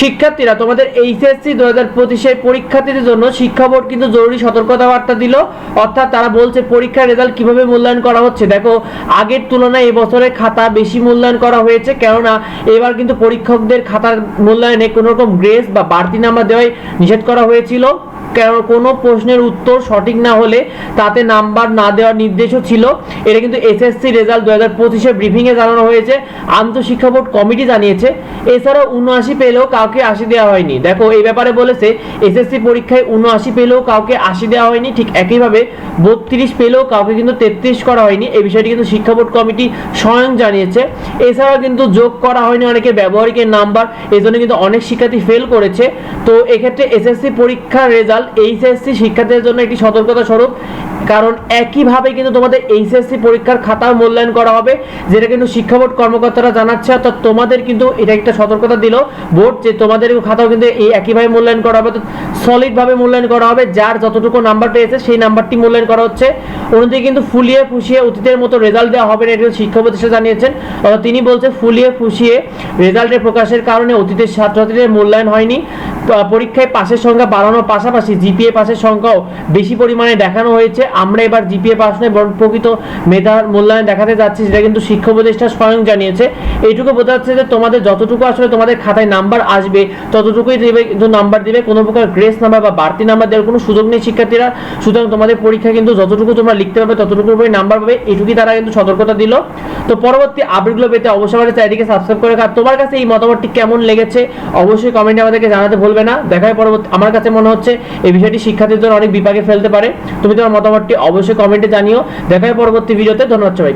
শিক্ষার্থীরা, তোমাদের এইচএসসি দু হাজার পঁচিশের পরীক্ষার্থীদের জন্য শিক্ষা বোর্ড কিন্তু জরুরি সতর্কতা বার্তা দিল। অর্থাৎ তারা বলছে, পরীক্ষার রেজাল্ট কীভাবে মূল্যায়ন করা হচ্ছে? দেখো, আগের তুলনায় এবছরে খাতা বেশি মূল্যায়ন করা হয়েছে, কেননা এবার কিন্তু পরীক্ষকদের খাতার মূল্যায়নে কোনো রকম গ্রেস বা বাড়তি নাম্বার দেওয়াই নিষেধ করা হয়েছিল। কোনো? প্রশ্নের উত্তর সঠিক না হলে তাতে নাম্বার না দেওয়ার নির্দেশও ছিল। এটা কিন্তু এসএসসি রেজাল্ট দু হাজার পঁচিশে ব্রিফিংয়ে জানানো হয়েছে। আন্তঃশিক্ষা বোর্ড কমিটি জানিয়েছে। এছাড়াও উনআশি পেলেও কাউকে আশি দেওয়া হয়নি। দেখো, এই ব্যাপারে বলেছে এসএসসি পরীক্ষায় উনআশি পেলেও কাউকে আশি দেওয়া হয়নি। ঠিক একইভাবে বত্রিশ পেলেও কাউকে কিন্তু তেত্রিশ করা হয়নি। এই বিষয়টি কিন্তু শিক্ষা বোর্ড কমিটি স্বয়ং জানিয়েছে। এছাড়াও কিন্তু যোগ করা হয়নি অনেকে ব্যবহারিকের নাম্বার। এই জন্য কিন্তু অনেক শিক্ষার্থী ফেল করেছে। তো এক্ষেত্রে এসএসসি পরীক্ষার রেজাল্ট এইচএসসি শিক্ষার্থীদের জন্য একটি সতর্কতা স্বরূপ। কারণ একইভাবে কিন্তু তোমাদের এইচএসসি পরীক্ষার খাতা মূল্যায়ন করা হবে, যেটা কিন্তু শিক্ষা বোর্ড কর্মকর্তারা জানাচ্ছে, অর্থাৎ তোমাদের কিন্তু এটা একটা সতর্কতা দিল বোর্ড যে তোমাদের খাতাও কিন্তু এই একইভাবে মূল্যায়ন করা হবে সলিড ভাবে মূল্যায়ন করা হবে, যার যতটুকু নাম্বার পেয়েছে সেই নাম্বারটি মূল্যায়ন করা হচ্ছে। অন্যদিকে কিন্তু ফুলিয়ে ফুসিয়ে অতীতের মতো রেজাল্ট দেওয়া হবে না, এটা শিক্ষা প্রতিষ্ঠান জানিয়েছেন। অর্থাৎ তিনি বলছে ফুলিয়ে ফুসিয়ে রেজাল্টের প্রকাশের কারণে অতীতের ছাত্রছাত্রীদের মূল্যায়ন হয়নি। পরীক্ষায় পাশের সংখ্যা বাড়ানোর পাশাপাশি জিপিএ পাসের সংখ্যাও বেশি পরিমাণে দেখানো হয়েছে। আমরা এবার জিপিএ পাস নয়, বরং প্রকৃত মেধার মূল্যায়ন দেখাতে যাচ্ছি, সেটা কিন্তু শিক্ষা উপদেষ্টা স্বয়ং জানিয়েছে। এইটুকু বোঝা যাচ্ছে যে তোমাদের যতটুকু আসলে তোমাদের খাতায় নাম্বার আসবে, ততটুকুই দেবে, কিন্তু নাম্বার দিবে কোনো প্রকার গ্রেস নাম্বার বা বাড়তি নাম্বার দেওয়ার কোনো সুযোগ নেই শিক্ষার্থীরা। সুতরাং তোমাদের পরীক্ষা কিন্তু যতটুকু তোমরা লিখতে পারবে, ততটুকুর উপরে নাম্বার পাবে এইটুকুই তারা কিন্তু সতর্কতা দিল। তো পরবর্তী আপডেটগুলো পেতে অবশ্যই আমাদের চারিদিকে সাবস্ক্রাইব করে রাখা। তোমার কাছে এই মতামতটি কেমন লেগেছে? অবশ্যই কমেন্টে আমাদেরকে জানাতে ভুলবে না। দেখায় পরবর্তী আমার কাছে মনে হচ্ছে এই বিষয়টি শিক্ষার্থীদের অনেক বিপাকে ফেলতে পারে। তুমি তোমার মতামতটি অবশ্যই কমেন্টে জানিও। দেখা হয় পরবর্তী ভিডিওতে। ধন্যবাদ সবাইকে।